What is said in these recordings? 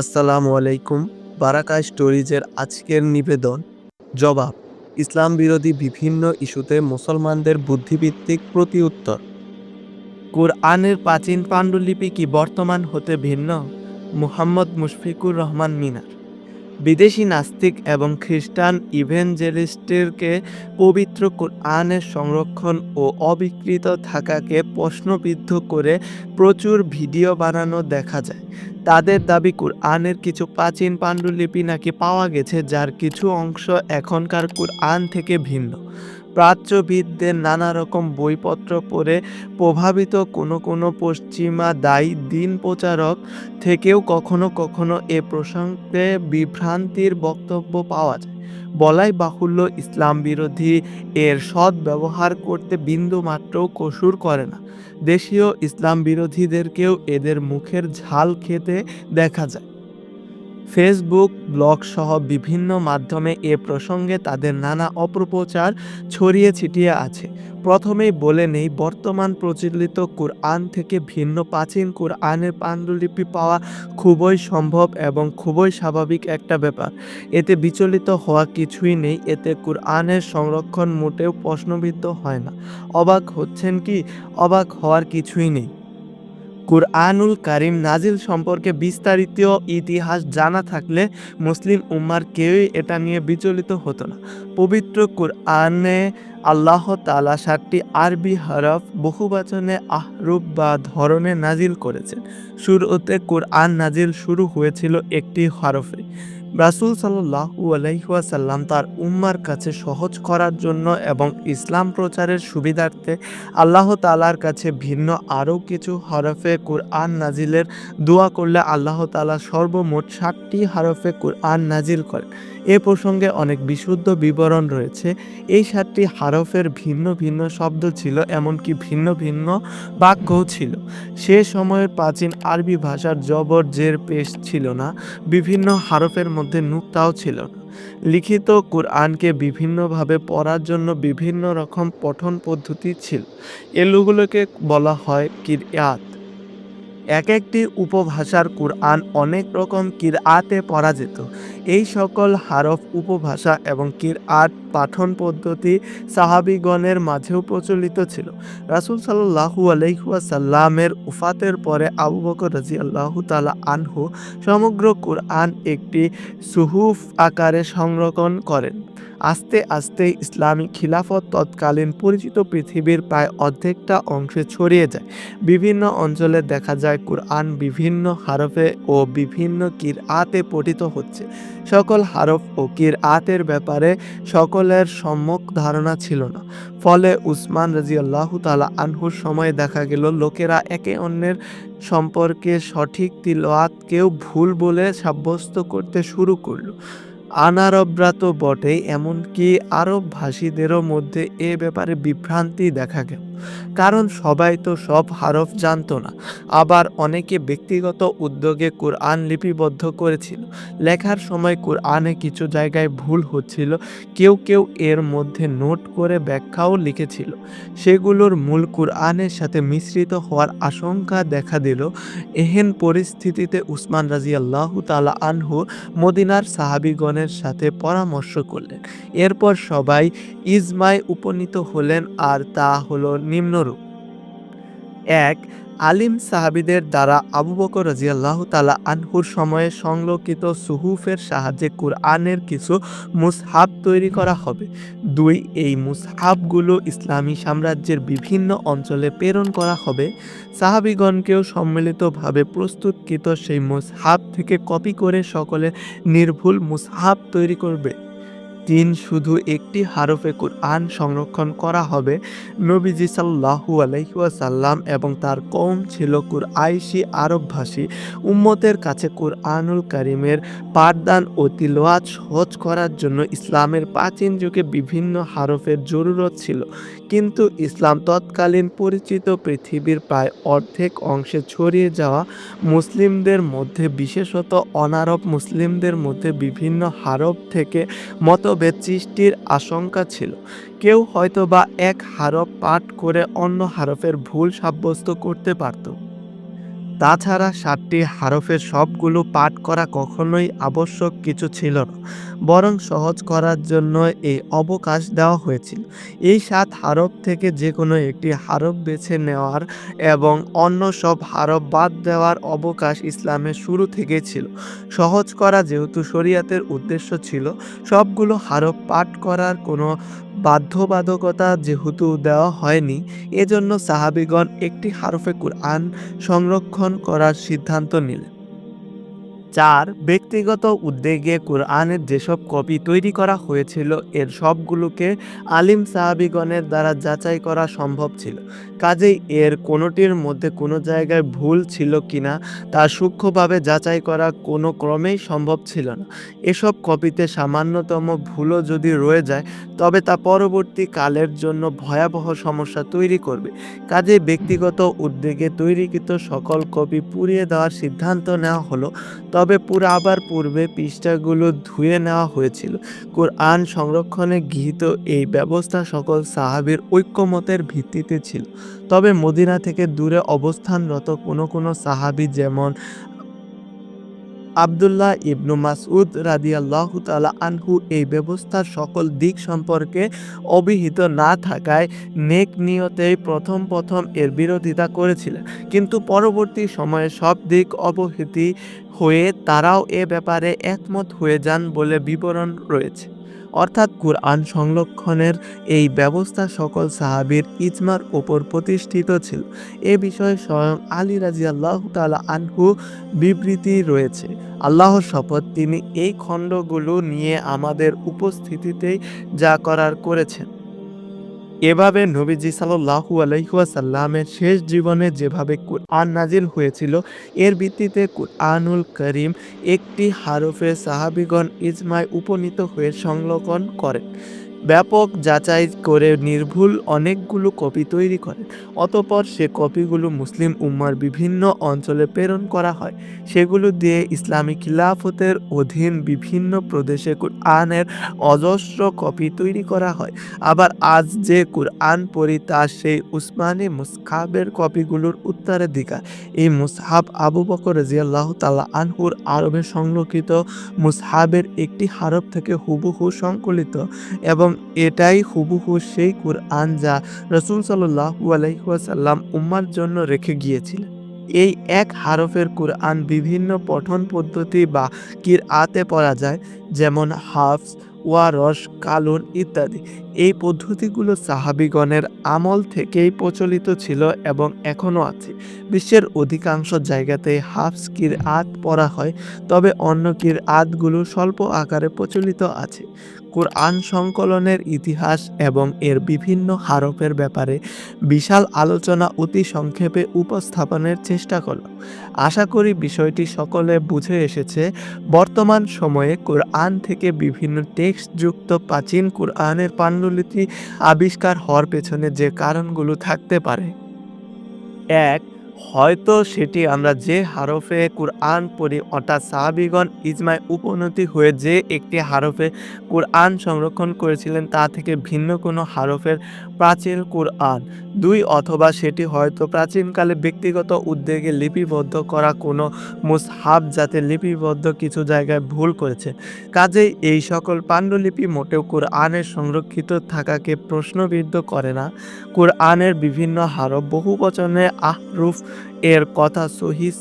আসসালামু আলাইকুম বারাকা স্টোরিজের আজকের নিবেদন। জবাব, ইসলাম বিরোধী বিভিন্ন ইস্যুতে মুসলমানদের বুদ্ধিভিত্তিক প্রতি উত্তর কোরআনের প্রাচীন পাণ্ডুলিপি কি বর্তমান হতে ভিন্ন? মুহাম্মদ মুশফিকুর রহমান মিনার। বিদেশি নাস্তিক এবং খ্রিস্টান ইভেঞ্জেলিস্টেরকে পবিত্র কোরআনের সংরক্ষণ ও অবিকৃত থাকাকে প্রশ্নবিদ্ধ করে প্রচুর ভিডিও বানানো দেখা যায়। তাদের দাবি কোরআনের কিছু প্রাচীন পাণ্ডুলিপি নাকি পাওয়া গেছে, যার কিছু অংশ এখনকার কোরআন থেকে ভিন্ন। প্রাচ্যবিদদের নানা রকম বইপত্র পড়ে প্রভাবিত কোনো কোনো পশ্চিমা দায়ী দিন প্রচারক থেকেও কখনো কখনো এ প্রসঙ্গে বিভ্রান্তির বক্তব্য পাওয়া যায়। বলাই বাহুল্য ইসলাম বিরোধী এর সৎ ব্যবহার করতে বিন্দু মাত্রও কসুর করে না। দেশীয় ইসলাম বিরোধীদেরকেও এদের মুখের ঝাল খেতে দেখা যায়। ফেসবুক ব্লগ সহ বিভিন্ন মাধ্যমে এ প্রসঙ্গে তাদের নানা অপপ্রচার ছড়িয়ে ছিটিয়ে আছে। প্রথমেই বলে নেই, বর্তমান প্রচলিত কোরআন থেকে ভিন্ন প্রাচীন কোরআনের পাণ্ডুলিপি পাওয়া খুবই সম্ভব এবং খুবই স্বাভাবিক একটা ব্যাপার। এতে বিচলিত হওয়া কিছুই নেই, এতে কোরআনের সংরক্ষণ মোটেও প্রশ্নবিদ্ধ হয় না। অবাক হচ্ছেন কি? অবাক হওয়ার কিছুই নেই। কুরআনুল কারিম নাজিল সম্পর্কে বিস্তারিত ইতিহাস জানা থাকলে মুসলিম উম্মার কেউই এটা নিয়ে বিচলিত হতো না। পবিত্র কুরআনে আল্লাহ তালা সাতটি আরবি হরফ বহুবচনে আহরূপ বা ধরনে নাজিল করেছেন। শুরুতে কোরআন নাজিল শুরু হয়েছিল একটি হরফে। রাসুল সাল্লাহু আলাইহাসাল্লাম তার উম্মার কাছে সহজ করার জন্য এবং ইসলাম প্রচারের সুবিধার্থে আল্লাহ তালার কাছে ভিন্ন আরও কিছু হরফে কুরআন নাজিলের দোয়া করলে আল্লাহ তালা সর্বমোট ষাটটি হরফে কুরআন নাজিল করেন। এ প্রসঙ্গে অনেক বিশুদ্ধ বিবরণ রয়েছে। এই সাতটি হারফের ভিন্ন ভিন্ন শব্দ ছিল, এমনকি ভিন্ন ভিন্ন বাক্যও ছিল। সে সময়ের প্রাচীন আরবি ভাষার জবর জের পেশ ছিল না, বিভিন্ন হারফের মধ্যে নুক্তাও ছিল না। লিখিত কোরআনকে বিভিন্নভাবে পড়ার জন্য বিভিন্ন রকম পঠন পদ্ধতি ছিল। এগুলোকে বলা হয় কিরআত। এক একটি উপভাষার কোরআন অনেক রকম কিরআতে পড়া যেত এই সকল হারফ, উপভাষা এবং কিরআত পাঠন পদ্ধতি সাহাবিগণের মাঝেও প্রচলিত ছিল। রাসুল সাল্লাহু আলহিহাসাল্লামের উফাতের পরে আবু বকর রাজি আল্লাহু তালা আনহু সমগ্র কোরআন একটি সুহুফ আকারে সংরক্ষণ করেন। আস্তে আস্তে ইসলামী খিলাফত তৎকালীন পরিচিত পৃথিবীর প্রায় অর্ধেকটা অংশে ছড়িয়ে যায়। বিভিন্ন অঞ্চলে দেখা যায় কোরআন বিভিন্ন হারফে ও বিভিন্ন কির আতে পঠিত হচ্ছে। সকল হারফ ও কির আতের ব্যাপারে সকলের সম্যক ধারণা ছিল না। ফলে উসমান রাজি আল্লাহ তালা আনহুর সময় দেখা গেল, লোকেরা একে অন্যের সম্পর্কে সঠিক তিলওয়াতকেও ভুল বলে সাব্যস্ত করতে শুরু করল। আনারবরা তো বটেই, এমনকি আরব ভাষীদেরও মধ্যে এ ব্যাপারে বিভ্রান্তি দেখা গেল। কারণ সবাই তো সব হারফ জানতো না। আবার অনেকে ব্যক্তিগত উদ্যোগে কোরআন লিপিবদ্ধ করেছিল। লেখার সময় কোরআনে কিছু জায়গায় ভুল হচ্ছিল। কেউ কেউ এর মধ্যে নোট করে ব্যাখ্যাও লিখেছিল। সেগুলোর মূল কোরআনের সাথে মিশ্রিত হওয়ার আশঙ্কা দেখা দিল। এহেন পরিস্থিতিতে উসমান রাজি তালা আনহু মদিনার সাহাবিগণের সাথে পরামর্শ করলেন। এরপর সবাই ইজমায় উপনীত হলেন আর তা হলো নিম্নরূপ। এক, আলিম সাহাবিদের দ্বারা আবু বকর রাজিয়াল্লাহ তালা আনহুর সময়ে সংরক্ষিত সুহুফের সাহায্যে কুরআনের কিছু মুসহাব তৈরি করা হবে। দুই, এই মুসহাবগুলো ইসলামী সাম্রাজ্যের বিভিন্ন অঞ্চলে প্রেরণ করা হবে। সাহাবিগণকেও সম্মিলিতভাবে প্রস্তুতকৃত সেই মুসহাব থেকে কপি করে সকলে নির্ভুল মুসহাব তৈরি করবে। তিন শুধু একটি হারফে কোরআন সংরক্ষণ করা হবে। নবীজি সাল্লাহু আলহিউসাল্লাম এবং তার কম ছিল কুরআইশি আরবভাষী। উম্মতের কাছে কোরআনুল কারিমের পাঠদান ও তিলওয়াত সহজ করার জন্য ইসলামের প্রাচীন যুগে বিভিন্ন হারফের জরুরত ছিল। কিন্তু ইসলাম তৎকালীন পরিচিত পৃথিবীর প্রায় অর্ধেক অংশে ছড়িয়ে যাওয়া মুসলিমদের মধ্যে, বিশেষত অনারব মুসলিমদের মধ্যে বিভিন্ন হারফ থেকে মতভেদ সৃষ্টির আশঙ্কা ছিল। কেউ হয়তো বা এক হারফ পাঠ করে অন্য হারফের ভুল সাব্যস্ত করতে পারত। তাছাড়া সাতটি হারফের সবগুলো পাঠ করা কখনোই আবশ্যক কিছু ছিল না, বরং সহজ করার জন্য এই অবকাশ দেওয়া হয়েছিল। এই সাত হারফ থেকে যে কোনো একটি হারফ বেছে নেওয়ার এবং অন্য সব হারফ বাদ দেওয়ার অবকাশ ইসলামের শুরু থেকে ছিল। সহজ করা যেহেতু শরিয়াতের উদ্দেশ্য ছিল, সবগুলো হারফ পাঠ করার কোনো বাধ্যবাধকতা যেহেতু দেওয়া হয়নি, এজন্য সাহাবিগণ একটি হারফে কুরআন সংরক্ষণ করার সিদ্ধান্ত নিলেন। চার ব্যক্তিগত উদ্যোগে কোরআনের যেসব কপি তৈরি করা হয়েছিল, এর সবগুলোকে আলিম সাহাবিগণের দ্বারা যাচাই করা সম্ভব ছিল। কাজেই এর কোনোটির মধ্যে কোনো জায়গায় ভুল ছিল কিনা, তা সূক্ষ্মভাবে যাচাই করা কোনো ক্রমেই সম্ভব ছিল না। এসব কপিতে সামান্যতম ভুলও যদি রয়ে যায়, তবে তা পরবর্তী কালের জন্য ভয়াবহ সমস্যা তৈরি করবে। কাজেই ব্যক্তিগত উদ্যোগে তৈরিকৃত সকল কপি পুড়িয়ে দেওয়ার সিদ্ধান্ত নেওয়া হলো। তবে পুরো আবার পূর্বে পৃষ্ঠাগুলো ধুয়ে নেওয়া হয়েছিল। কোরআন সংরক্ষণে গৃহীত এই ব্যবস্থা সকল সাহাবির ঐক্যমতের ভিত্তিতে ছিল। তবে মদিনা থেকে দূরে অবস্থানরত কোনো কোনো সাহাবি যেমন আবদুল্লাহ ইবনু মাসউদ রাদিয়াল্লাহ তালা আনহু এই ব্যবস্থার সকল দিক সম্পর্কে অবিহিত না থাকায় নেক নিয়তেই প্রথম প্রথম এর বিরোধিতা করেছিলেন। কিন্তু পরবর্তী সময়ে সব দিক অবহিতি হয়ে তারাও এ ব্যাপারে একমত হয়ে যান বলে বিবরণ রয়েছে। অর্থাৎ কুরআন সংরক্ষণের এই ব্যবস্থা সকল সাহাবির ইজমার ওপর প্রতিষ্ঠিত ছিল। এ বিষয়ে স্বয়ং আলী রাজি আল্লাহ তালা আনহু বিবৃতি রয়েছে। আল্লাহর শপথ তিনি এই খণ্ডগুলো নিয়ে আমাদের উপস্থিতিতেই যা করার করেছেন। এভাবে নবীজি সাল্লাহু আলহিহাসাল্লামের শেষ জীবনে যেভাবে কুরআন নাজিল হয়েছিল, এর ভিত্তিতে কুরআনুল করিম একটি হারফে সাহাবিগণ ইজমায় উপনীত হয়ে সংলগ্ন করেন। ব্যাপক যাচাই করে নির্ভুল অনেকগুলো কপি তৈরি করেন অতপর সে কপিগুলো মুসলিম উম্মার বিভিন্ন অঞ্চলে প্রেরণ করা হয়। সেগুলো দিয়ে ইসলামী খিলাফতের অধীন বিভিন্ন প্রদেশে কুরআনের অজস্র কপি তৈরি করা হয়। আবার আজ যে কুরআন পড়ি, তা সেই উসমানী মুসহাবের কপিগুলোর উত্তরাধিকার। এই মুসহাব আবু বকর রাজিয়াল্লাহ তালা আনহুর আরবে সংরক্ষিত মুসহাবের একটি হারব থেকে হুবহু সংকলিত এবং এটাই হুবহু সেই কুরআন যা রসুল সাল্লু আলাইসাল্লাম উম্মার জন্য রেখে গিয়েছিলেন। এই এক হারফের কুরআন বিভিন্ন পঠন পদ্ধতি বা কির আতে পড়া যায়, যেমন হাফস ওয়ারস কালুন ইত্যাদি। এই পদ্ধতিগুলো সাহাবিগণের আমল থেকেই প্রচলিত ছিল এবং এখনও আছে। বিশ্বের অধিকাংশ জায়গাতে হাফস কির আত পড়া হয়, তবে অন্য কির আতগুলো স্বল্প আকারে প্রচলিত আছে। কোরআন সংকলনের ইতিহাস এবং এর বিভিন্ন হারফের ব্যাপারে বিশাল আলোচনা অতি সংক্ষেপে উপস্থাপনের চেষ্টা করল। আশা করি বিষয়টি সকলে বুঝে এসেছে, বর্তমান সময়ে কোরআন থেকে বিভিন্ন টেক্সটযুক্ত প্রাচীন কোরআনের পাণ্ডুলিপি আবিষ্কার হওয়ার পেছনে যে কারণগুলো থাকতে পারে। এক হয়তো সেটি আমরা যে হারফে কুরআন পড়ি, অর্থাৎ সাহাবিগণ ইজমায় উপনতি হয়ে যে একটি হারফে কুরআন সংরক্ষণ করেছিলেন, তা থেকে ভিন্ন কোনো হারফের প্রাচীন কুরআন। দুই অথবা সেটি হয়তো প্রাচীনকালে ব্যক্তিগত উদ্যোগে লিপিবদ্ধ করা কোনো মুসহাব যাতে লিপিবদ্ধ কিছু জায়গায় ভুল করেছে। কাজেই এই সকল পাণ্ডুলিপি মোটেও কোরআনের সংরক্ষিত থাকাকে প্রশ্নবিদ্ধ করে না। কোরআনের বিভিন্ন হারফ বহু বচনে আহরুফ এর কথা সহিস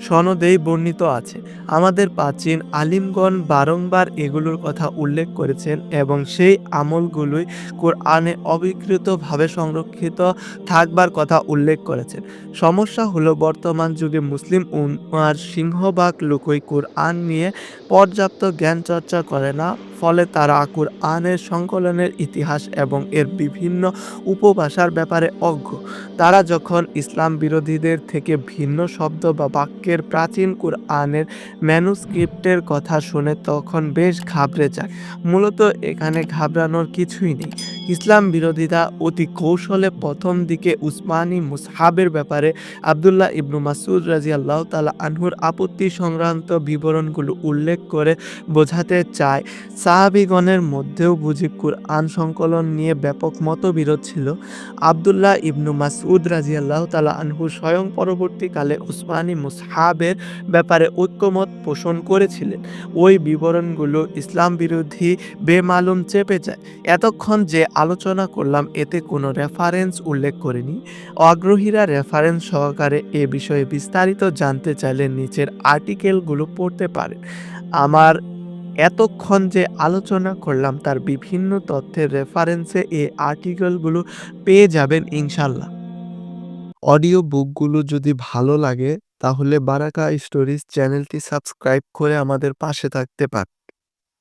সনদেই বর্ণিত আছে। আমাদের প্রাচীন আলিমগণ বারংবার এগুলোর কথা উল্লেখ করেছেন এবং সেই আমলগুলোই কোরআনে অবিকৃতভাবে সংরক্ষিত থাকবার কথা উল্লেখ করেছেন। সমস্যা হলো, বর্তমান যুগে মুসলিম উম্মার সিংহবাগ লোকই কোরআন নিয়ে পর্যাপ্ত জ্ঞান চর্চা করে না। ফলে তারা কোরআনের সংকলনের ইতিহাস এবং এর বিভিন্ন উপভাষার ব্যাপারে অজ্ঞ। তারা যখন ইসলাম বিরোধীদের থেকে ভিন্ন শব্দ বা বাক্যের প্রাচীন কোরআনের ম্যানুস্ক্রিপ্টের কথা শুনে তখন বেশ ঘাবড়ে যায়। মূলত এখানে ঘাবড়ানোর কিছুই নেই। ইসলাম বিরোধিতা অতি কৌশলে প্রথম দিকে উসমানী মুসহাবের ব্যাপারে আবদুল্লাহ ইবনু মাসুদ রাজি আল্লাহ তালা আনহুর আপত্তি সংক্রান্ত বিবরণগুলো উল্লেখ করে বোঝাতে চায়। সাহাবিগণের মধ্যেও বুঝি কুরআন সংকলন নিয়ে ব্যাপক মতবিরোধ ছিল। আবদুল্লাহ ইবনু মাসউদ রাজি আল্লাহ তালা আনহু স্বয়ং পরবর্তীকালে উসমানী মুসহাবের ব্যাপারে ঐক্যমত পোষণ করেছিলেন। ওই বিবরণগুলো ইসলাম বিরোধী বেমালুম চেপে যায়। এতক্ষণ যে আলোচনা করলাম, এতে কোনো রেফারেন্স উল্লেখ করিনি। আগ্রহীরা রেফারেন্স সহকারে এ বিষয়ে বিস্তারিত জানতে চাইলে নিচের আর্টিকেলগুলো পড়তে পারেন। আমার এতক্ষণ যে আলোচনা করলাম, তার বিভিন্ন তথ্যের রেফারেন্সে এই আর্টিকেলগুলো পেয়ে যাবেন ইনশাল্লাহ অডিও বুকগুলো যদি ভালো লাগে, তাহলে বারাকা স্টোরিজ চ্যানেলটি সাবস্ক্রাইব করে আমাদের পাশে থাকতে পারেন।